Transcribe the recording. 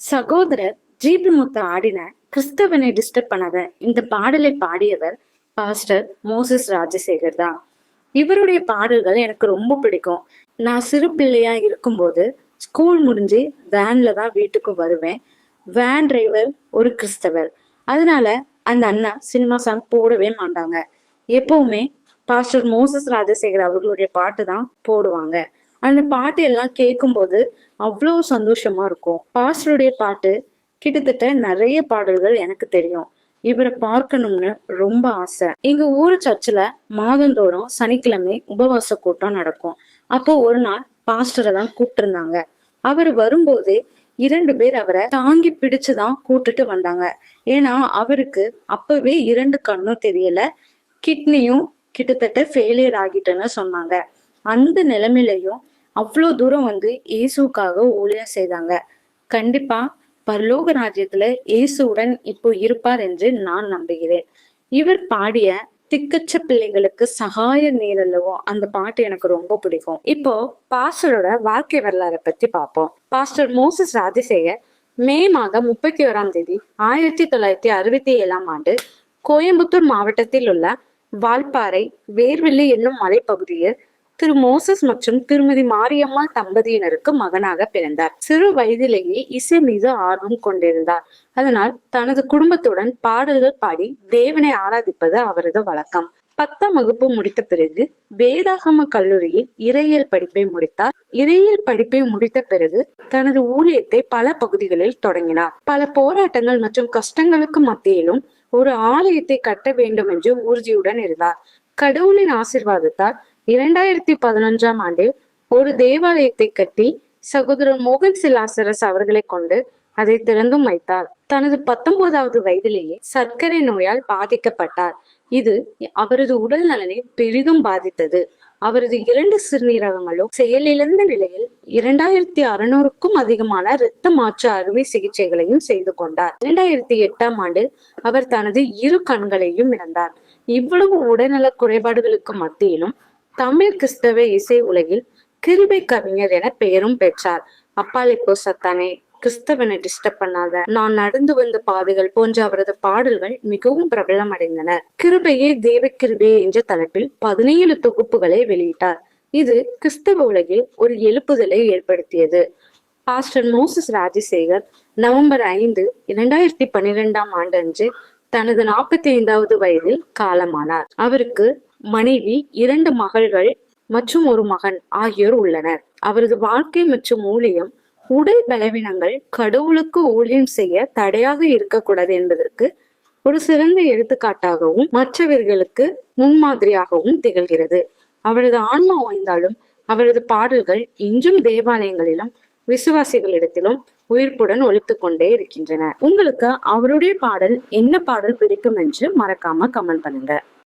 சகோதரர் ஜிபி முத்து ஆடின கிறிஸ்தவனை டிஸ்டர்ப் பண்ணாத இந்த பாடலை பாடியவர் பாஸ்டர் மோசஸ் ராஜசேகர் தான். இவருடைய பாடல்கள் எனக்கு ரொம்ப பிடிக்கும். நான் சிறு பிள்ளையா இருக்கும்போது ஸ்கூல் முடிஞ்சு வேன்ல தான் வீட்டுக்கு வருவேன். வேன் டிரைவர் ஒரு கிறிஸ்தவர். அதனால அந்த அண்ணா சினிமா சாங் போடவே மாட்டாங்க. எப்பவுமே பாஸ்டர் மோசஸ் ராஜசேகர் அவர்களுடைய பாட்டு தான் போடுவாங்க. அந்த பாட்டு எல்லாம் கேட்கும்போது அவ்வளோ சந்தோஷமா இருக்கும். பாஸ்டருடைய பாட்டு கிட்டத்தட்ட நிறைய பாடல்கள் எனக்கு தெரியும். இவரை பார்க்கணும்னு ரொம்ப ஆசை. எங்க ஊர் சர்ச்சில் மாதந்தோறும் சனிக்கிழமை உபவாச கூட்டம் நடக்கும். அப்போ ஒரு நாள் பாஸ்டரை தான் கூப்பிட்டுருந்தாங்க. அவர் வரும்போது இரண்டு பேர் அவரை தாங்கி பிடிச்சுதான் கூட்டுட்டு வந்தாங்க. ஏன்னா அவருக்கு அப்பவே இரண்டு கண்ணும் தெரியல கிட்னியும் கிட்டத்தட்ட ஃபெயிலியர் ஆகிட்டுன்னு சொன்னாங்க. அந்த நிலைமையிலையும் அவ்வளோ தூரம் வந்து இயேசுக்காக ஊழியம் செய்தாங்க. கண்டிப்பா பரலோக ராஜ்யத்துல இயேசுவுடன் இப்போ இருப்பார் என்று நான் நம்புகிறேன். இவர் பாடிய திக்கச்ச பிள்ளைகளுக்கு சகாய நேரல்லவோ? அந்த பாட்டு எனக்கு ரொம்ப பிடிக்கும். இப்போ பாஸ்டரோட வாழ்க்கை வரலாறை பத்தி பார்ப்போம். பாஸ்டர் மோசஸ் ராஜசேகர் மே மாதம் முப்பத்தி ஓராம் தேதி ஆயிரத்தி தொள்ளாயிரத்தி அறுபத்தி ஏழாம் ஆண்டு கோயம்புத்தூர் மாவட்டத்தில் உள்ள வால்பாறை வேர்வெள்ளி என்னும் மலைப்பகுதியில் திரு மோசஸ் மற்றும் திருமதி மாரியம்மாள் தம்பதியினருக்கு மகனாக பிறந்தார். சிறு வயதிலேயே இசை மீது ஆர்வம் கொண்டிருந்தார். அதனால் தனது குடும்பத்துடன் பாடல்கள் பாடி தேவனை ஆராதிப்பது அவரது வழக்கம். பத்தாம் வகுப்பு முடித்த பிறகு வேதாகம கல்லூரியில் இறையியல் படிப்பை முடித்தார். இறையியல் படிப்பை முடித்த பிறகு தனது ஊழியத்தை பல பகுதிகளில் தொடங்கினார். பல போராட்டங்கள் மற்றும் கஷ்டங்களுக்கு மத்தியிலும் ஒரு ஆலயத்தை கட்ட வேண்டும் என்று உறுதியுடன் இருந்தார். கடவுளின் ஆசிர்வாதத்தால் இரண்டாயிரத்தி பதினொன்றாம் ஆண்டில் ஒரு தேவாலயத்தை கட்டி சகோதரர் மோகன் சிலாசரஸ் அவர்களை கொண்டு அதை திறந்தும் வைத்தார். தனது பத்தொன்பதாவது வயதிலேயே சர்க்கரை நோயால் பாதிக்கப்பட்டார். இது அவரது உடல் நலனை பெரிதும் பாதித்தது. அவரது இரண்டு சிறுநீரகங்களும் செயலிழந்த நிலையில் இரண்டாயிரத்தி அறுநூறுக்கும் அதிகமான இரத்த மாற்று அறுவை சிகிச்சைகளையும் செய்து கொண்டார். இரண்டாயிரத்தி எட்டாம் ஆண்டு அவர் தனது இரு கண்களையும் இழந்தார். இவ்வளவு உடல்நல குறைபாடுகளுக்கு மத்தியிலும் தமிழ் கிறிஸ்தவ இசை உலகில் கிருபை கவிஞர் என பெயரும் பெற்றார். அப்பாலிப்போ சத்தானே கிறிஸ்தவனை டிஸ்டர்ப் பண்ணாத. நான் நடந்து வந்த பாதைகள் போன்ற அவரது பாடல்கள் மிகவும் பிரபலம் அடைந்தன. கிருபையே தேவ கிருபையே என்ற தலைப்பில் பதினேழு தொகுப்புகளை வெளியிட்டார். இது கிறிஸ்தவ உலகில் ஒரு எழுப்புதலை ஏற்படுத்தியது. பாஸ்டர் மோசஸ் ராஜசேகர் நவம்பர் ஐந்து இரண்டாயிரத்தி பன்னிரெண்டாம் ஆண்டு அன்று தனது நாற்பத்தி ஐந்தாவது வயதில் காலமானார். அவருக்கு மனைவி இரண்டு மகள்கள் மற்றும் ஒரு மகன் ஆகியோர் உள்ளனர். அவரது வாழ்க்கை மற்றும் ஊழியம் உடல் பலவீனங்கள் கடவுளுக்கு ஊழியம் செய்ய தடையாக இருக்கக்கூடாது என்பதற்கு ஒரு சிறந்த எடுத்துக்காட்டாகவும் மற்றவர்களுக்கு முன்மாதிரியாகவும் திகழ்கிறது. அவரது ஆன்மா ஓய்ந்தாலும் அவரது பாடல்கள் இன்றும் தேவாலயங்களிலும் விசுவாசிகளிடத்திலும் உயிர்ப்புடன் ஒலித்துக் கொண்டே இருக்கின்றன. உங்களுக்கு அவருடைய பாடல் என்ன பாடல் பிடிக்கும் என்று மறக்காம கமெண்ட் பண்ணுங்க.